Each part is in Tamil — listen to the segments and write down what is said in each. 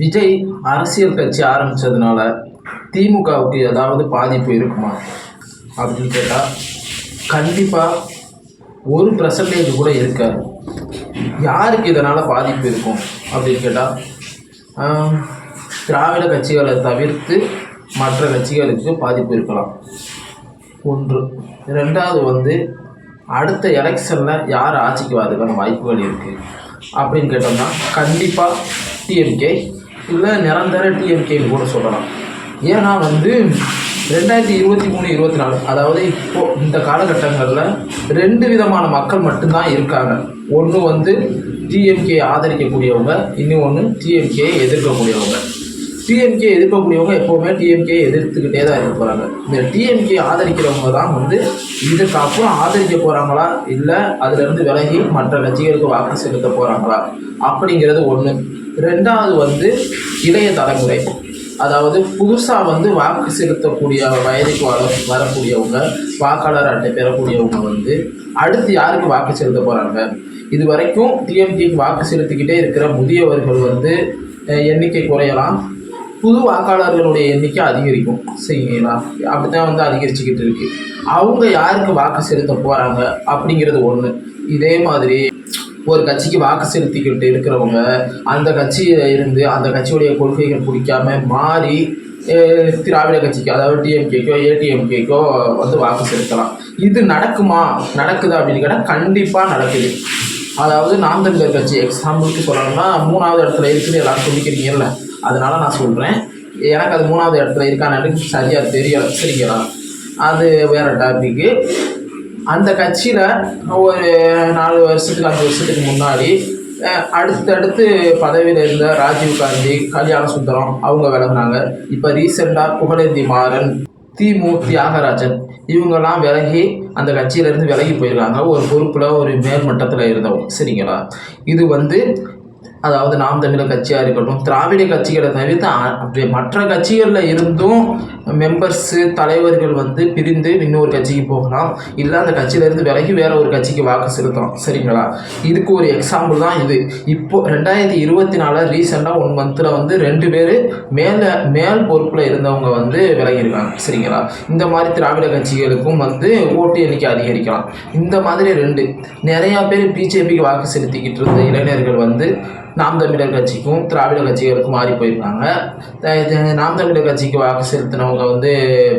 விஜய் அரசியல் கட்சி ஆரம்பித்ததுனால திமுகவுக்கு ஏதாவது பாதிப்பு இருக்குமா? அப்படின்னு கேட்டால் கண்டிப்பாக ஒரு பர்சன்டேஜ் கூட இருக்காது. யாருக்கு இதனால் பாதிப்பு இருக்கும்? அப்படின்னு கேட்டால் திராவிட கட்சிகளை தவிர்த்து மற்ற கட்சிகளுக்கு பாதிப்பு இருக்கலாம். ஒன்று. ரெண்டாவது வந்து அடுத்த எலெக்ஷனில் யார் ஆட்சிக்கு வரதுக்கான வாய்ப்புகள் இருக்குது அப்படின்னு கேட்டோம்னா கண்டிப்பாக டிஎம்கே இல்லை நிரந்தர டிஎம்கேன்னு கூட சொல்லலாம். ஏன்னா வந்து ரெண்டாயிரத்தி இருபத்தி மூணு இருபத்தி நாலு அதாவது இப்போது இந்த காலகட்டங்களில் ரெண்டு விதமான மக்கள் மட்டும்தான் இருக்காங்க. ஒன்று வந்து டிஎம்கே ஆதரிக்கக்கூடியவங்க இன்னும் ஒன்று டிஎம்கே எதிர்க்கக்கூடியவங்க. டிஎம்கே எதிர்க்கக்கூடியவங்க எப்போவுமே டிஎம்கே எதிர்த்துக்கிட்டே தான் இருக்க போகிறாங்க இந்த டிஎம்கே ஆதரிக்கிறவங்க தான் வந்து இதுக்கு அப்புறம் ஆதரிக்க போகிறாங்களா இல்லை அதுலேருந்து விலகி மற்ற கட்சிகளுக்கு வாக்கு செலுத்த போகிறாங்களா அப்படிங்கிறது ஒன்று ரெண்டாவது வந்து இளைய தலைமுறை. அதாவது புதுசாக வந்து வாக்கு செலுத்தக்கூடிய வயதுக்கு வர வரக்கூடியவங்க வாக்காளர் அட்டை பெறக்கூடியவங்க வந்து அடுத்து யாருக்கு வாக்கு செலுத்த போகிறாங்க இது வரைக்கும் டிஎம்கேக்கு வாக்கு செலுத்திக்கிட்டே இருக்கிற முதியவர்கள் வந்து எண்ணிக்கை குறையலாம். புது வாக்காளர்களுடைய எண்ணிக்கை அதிகரிக்கும். சரிங்களா? அப்படி தான் வந்து அதிகரிச்சுக்கிட்டு இருக்கு. அவங்க யாருக்கு வாக்கு செலுத்த போகிறாங்க அப்படிங்கிறது ஒன்று இதே மாதிரி ஒரு கட்சிக்கு வாக்கு செலுத்திக்கிட்டு இருக்கிறவங்க அந்த கட்சியில் இருந்து அந்த கட்சியுடைய கொள்கைகள் பிடிக்காம மாறி திராவிட கட்சிக்கு அதாவது டிஎம்கேக்கோ ஏடிஎம்கேக்கோ வந்து வாக்கு செலுத்தலாம். இது நடக்குமா? நடக்குதா அப்படின்னு கேட்டால் கண்டிப்பாக நடக்குது. அதாவது நாம் தமிழர் கட்சி எக்ஸாம்பிளுக்கு சொல்லணும்னா மூணாவது இடத்துல இருக்குது எல்லாரும் சொல்லிக்கிறீங்கல்ல அதனால நான் சொல்கிறேன் எனக்கு அது மூணாவது இடத்துல இருக்கான்னு சரியாக தெரியலை சரிங்களா? அது வேறு டாபிக்கு அந்த கட்சியில் ஒரு நாலு வருஷத்துக்கு அஞ்சு வருஷத்துக்கு முன்னாடி அடுத்தடுத்து பதவியில் இருந்த ராஜீவ் காந்தி கல்யாண சுந்தரம் அவங்க விளங்குனாங்க இப்போ ரீசெண்டாக புகழேந்தி மாறன் திமு தியாகராஜன் இவங்கெல்லாம் விலகி அந்த கட்சியிலேருந்து விலகி போயிருக்காங்க. ஒரு பொறுப்பில் ஒரு மேல்மட்டத்தில் இருந்தவங்க. சரிங்களா? இது வந்து அதாவது நாம் தமிழர் கட்சியாக இருக்கட்டும் திராவிட கட்சிகளை தவிர்த்து அப்படி மற்ற கட்சிகளில் இருந்தும் மெம்பர்ஸு தலைவர்கள் வந்து பிரிந்து இன்னொரு கட்சிக்கு போகலாம். இல்லை அந்த கட்சியிலேருந்து விலகி வேற ஒரு கட்சிக்கு வாக்கு செலுத்தலாம். சரிங்களா? இதுக்கு ஒரு எக்ஸாம்பிள் தான் இது. இப்போ ரெண்டாயிரத்தி இருபத்தி நாலு ரீசெண்டாக ஒன் மந்தில் வந்து ரெண்டு பேர் மேலே மேல் பொறுப்பில் இருந்தவங்க வந்து விலகியிருக்காங்க சரிங்களா? இந்த மாதிரி திராவிட கட்சிகளுக்கும் வந்து ஓட்டு எண்ணிக்கை அதிகரிக்கலாம். இந்த மாதிரி ரெண்டு. நிறையா பேர் பிஜேபிக்கு வாக்கு செலுத்திக்கிட்டு இருந்த இளைஞர்கள் வந்து நாம் தமிழர் கட்சிக்கும் திராவிட கட்சிகளுக்கும் மாறி போயிருக்காங்க. நாம் தமிழர் கட்சிக்கு வாக்கு செலுத்தினவங்க வந்து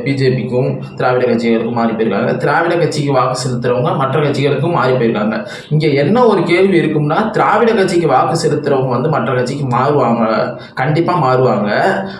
பிஜேபிக்கும் திராவிட கட்சிகளுக்கும் மாறி போயிருக்காங்க. திராவிட கட்சிக்கு வாக்கு செலுத்துறவங்க மற்ற கட்சிகளுக்கும் மாறி போயிருக்காங்க. இங்கே என்ன ஒரு கேள்வி இருக்கும்னா திராவிட கட்சிக்கு வாக்கு செலுத்துறவங்க வந்து மற்ற கட்சிக்கு மாறுவாங்க. கண்டிப்பாக மாறுவாங்க.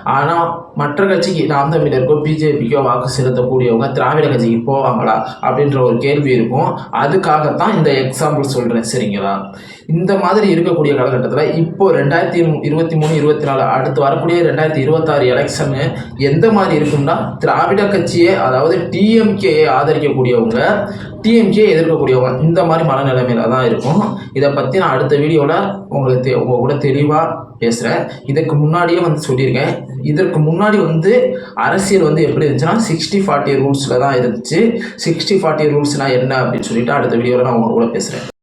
ஆனால் மற்ற கட்சிக்கு நாம் தமிழருக்கோ பிஜேபிக்கோ வாக்கு செலுத்தக்கூடியவங்க திராவிட கட்சிக்கு போவாங்களா? அப்படின்ற ஒரு கேள்வி இருக்கும். அதுக்காகத்தான் இந்த எக்ஸாம்பிள் சொல்கிறேன் சரிங்களா? இந்த மாதிரி இருக்கக்கூடிய காலகட்டத்தில் இப்போ ரெண்டாயிரத்தி இருபத்தி மூணு இருபத்தி நாலு அடுத்து வரக்கூடிய ரெண்டாயிரத்தி இருபத்தாறு எலெக்ஷனு எந்த மாதிரி இருக்கும்னா திராவிட கட்சியை அதாவது டிஎம்கேயை ஆதரிக்கக்கூடியவங்க டிஎம்கே எதிர்க்கக்கூடியவங்க இந்த மாதிரி மனநிலைமையில தான் இருக்கும் இதை பற்றி நான் அடுத்த வீடியோவில் உங்களுக்கு தெ உங்கள் கூட தெளிவாக பேசுகிறேன் இதுக்கு முன்னாடியே வந்து சொல்லியிருக்கேன். இதற்கு முன்னாடி வந்து அரசியல் வந்து எப்படி இருந்துச்சுன்னா சிக்ஸ்டி ஃபார்ட்டி ரூல்ஸில் தான் இருந்துச்சு. சிக்ஸ்டி ஃபார்ட்டி ரூல்ஸ்னால் என்ன அப்படின்னு சொல்லிட்டு அடுத்த வீடியோவில் நான் உங்கள் கூட பேசுகிறேன்